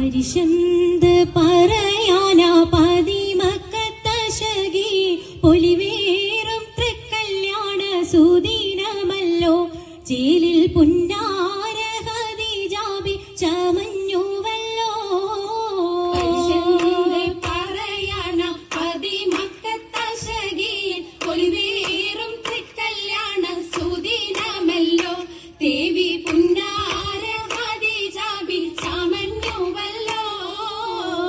പരിശന്ത് പറയാനാ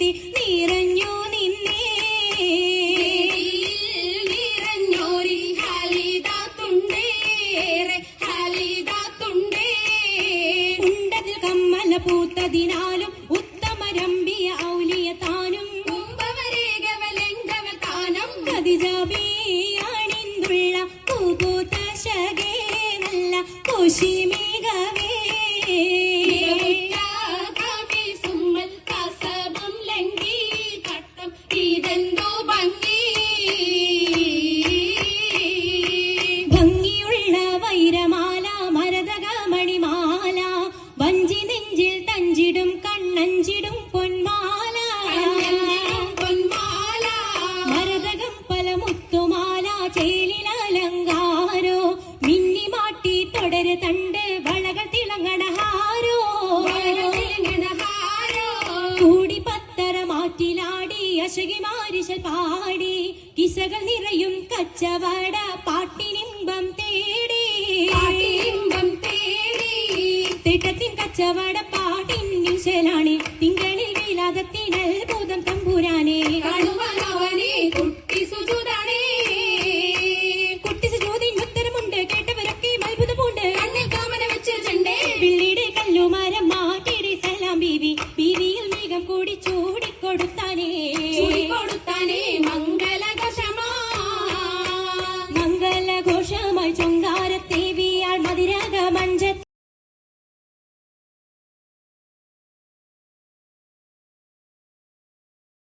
വേദി നിറഞ്ഞു നിന്നേ. നിറഞ്ഞോരി ഹലിതാത്തുണ്ടേറെ ഹലിതാത്തുണ്ടേ ഉണ്ടതിൽ കമ്മല പൂത്തതിനാലും ഉത്തമരമ്പിയ ഔലിയ താനും. കുംഭവരേഖവലംഘവതാനം കതിജാബിയാണിന്തുള്ള പൂപൂത്ത ശകേ നല്ല കുശിമേഘവേ. കവി തഞ്ചിടും കണ്ണഞ്ചിടും പൊന്മാല. പൊന്മാല മരതകം പല മുത്തുമാല ചേലിലലങ്കാരോ മിന്നി മാട്ടി തുടര് തണ്ട് വളകൾ തിളങ്ങണഹാരോ. കൂടി പത്തര മാറ്റിലാടി അശകി മാരിശൽ പാടി. കിസകൾ നിറയും കച്ചവട പാട്ടിനിമ്പം തേടി. പാട്ടിലിമ്പം തേടി. തിട്ടത്തിൻ കച്ചവട അത്ഭുതം തമ്പുരാനെ. കാണുവാനവനെ കുട്ടി സുജുതാണേ. കുട്ടി സുജോതിന് ഉത്തരമുണ്ട്. കേട്ടവരൊക്കെ അത്ഭുതമുണ്ട്. കണ്ണിൽ കാമന വെച്ചിട്ടുണ്ട് പിള്ളിയുടെ കല്ലുമരം മാറ്റിയുടെ സലാം ബീവി. ബീവിയിൽ മേഘം കൂടി ചൂടിക്കൊടുത്താനേ.